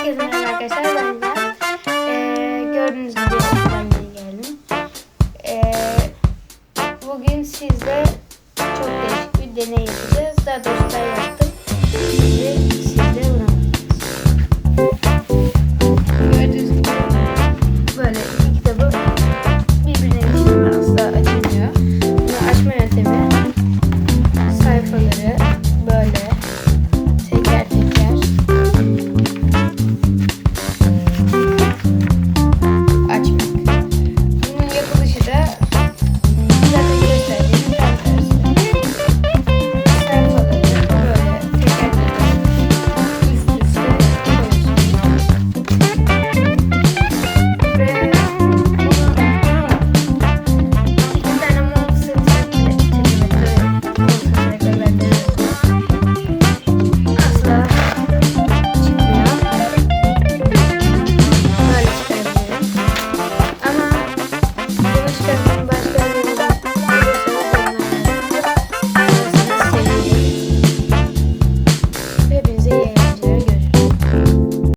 Herkese merhaba arkadaşlar. Ben İlhan. Ee, gördüğünüz gibi ben yeni geldim. Ee, bugün sizle çok değişik bir deney yapacağız. Daha doğrusu